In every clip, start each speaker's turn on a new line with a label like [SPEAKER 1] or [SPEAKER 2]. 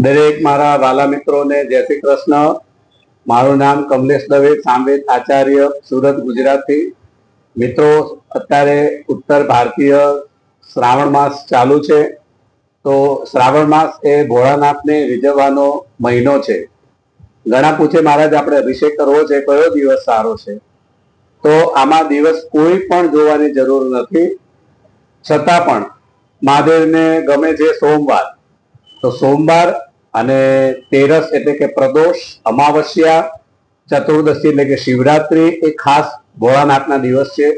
[SPEAKER 1] દરેક મારા વાલા મિત્રોને જય શ્રી કૃષ્ણ. મારું નામ કમલેશ દવે, સામવેદ આચાર્ય, સુરત, ગુજરાતથી. મિત્રો, અત્યારે ઉત્તર ભારતીય શ્રાવણ માસ ચાલુ છે. તો શ્રાવણ માસ એ ભોળાનાથને રીઝવવાનો મહિનો છે. ઘણા પૂછે, મહારાજ, આપણે અભિષેક કરવો છે? કયો દિવસ સારો છે? તો આમાં દિવસ કોઈ પણ જોવાની જરૂર નથી. છતાં પણ મહાદેવને ગમે છે સોમવાર. તો સોમવાર અને તેરસ એટલે કે પ્રદોષ, અમાવસ્યા, ચતુર્દશી એટલે કે શિવરાત્રી એ ખાસ ભોળાનાથના દિવસ છે.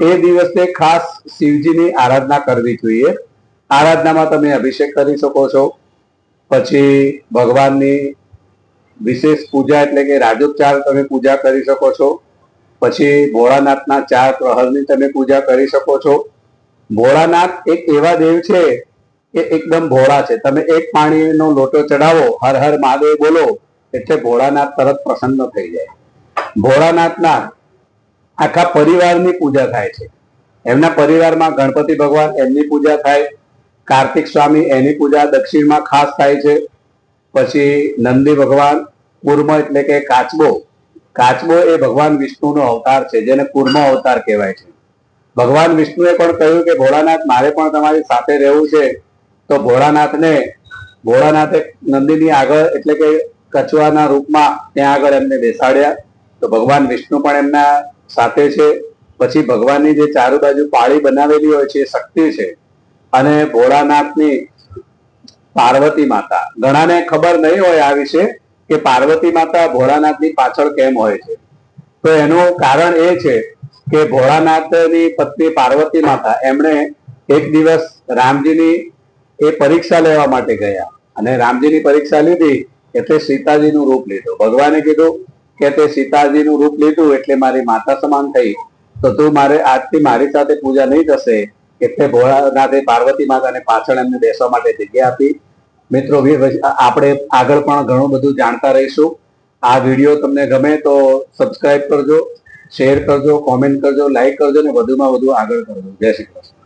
[SPEAKER 1] એ દિવસે ખાસ શિવજીની આરાધના કરવી જોઈએ. આરાધનામાં તમે અભિષેક કરી શકો છો. પછી ભગવાનની વિશેષ પૂજા એટલે કે રાજોપચાર તમે પૂજા કરી શકો છો. પછી ભોળાનાથના ચાર પ્રહરની તમે પૂજા કરી શકો છો. ભોળાનાથ એક એવા દેવ છે એ એકદમ ભોળા છે. તમે એક પાણીનો લોટો ચડાવો, હર હર મહાદેવ બોલો, એટલે ભોળાનાથ તરત પ્રસન્ન થઈ જાય. ભોળાનાથના આખા પરિવારની પૂજા થાય છે. એમના પરિવારમાં ગણપતિ ભગવાન એમની પૂજા થાય, કાર્તિક સ્વામી એની પૂજા દક્ષિણમાં ખાસ થાય છે. પછી નંદી ભગવાન કુર્મ એટલે કે કાચબો. કાચબો એ ભગવાન વિષ્ણુનો અવતાર છે, જેને કુર્મ અવતાર કહેવાય છે. ભગવાન વિષ્ણુએ પણ કહ્યું કે ભોળાનાથ, મારે પણ તમારી સાથે રહેવું છે. તો ભોળાનાથને, ભોળાનાથે નંદીની આગળ એટલે કે કચવાના રૂપમાં ત્યાં આગળ એમને બેસાડ્યા. તો ભગવાન વિષ્ણુ પણ એમના સાથે છે. પછી ભગવાનની જે ચારે બાજુ પાળી બનાવેલી હોય છે એ શક્તિ છે. અને ભોળાનાથની પાર્વતી માતા, ઘણાને ખબર નહીં હોય આ વિશે કે પાર્વતી માતા ભોળાનાથની પાછળ કેમ હોય છે. તો એનું કારણ એ છે કે ભોળાનાથની પત્ની પાર્વતી માતા, એમણે એક દિવસ રામજીની એ પરીક્ષા લેવા માટે ગયા. અને રામજીની પરીક્ષા લીધી એટલે સીતાજીનું રૂપ લીધું. ભગવાને કીધું કે તે સીતાજીનું રૂપ લીધું એટલે મારી માતા સમાન થઈ. તો તું મારે આજથી મારી સાથે પૂજા નહીં થશે એટલે ભોળાનાથે પાર્વતી માતાને પાછળ એમને બેસવા માટે જગ્યા આપી. મિત્રો આપણે આગળ પણ ઘણું બધું જાણતા રહીશું. આ વીડિયો તમને ગમે તો સબસ્ક્રાઇબ કરજો શેર કરજો કોમેન્ટ કરજો લાઈક કરજો ને વધુમાં વધુ આગળ કરજો. જય શ્રી કૃષ્ણ.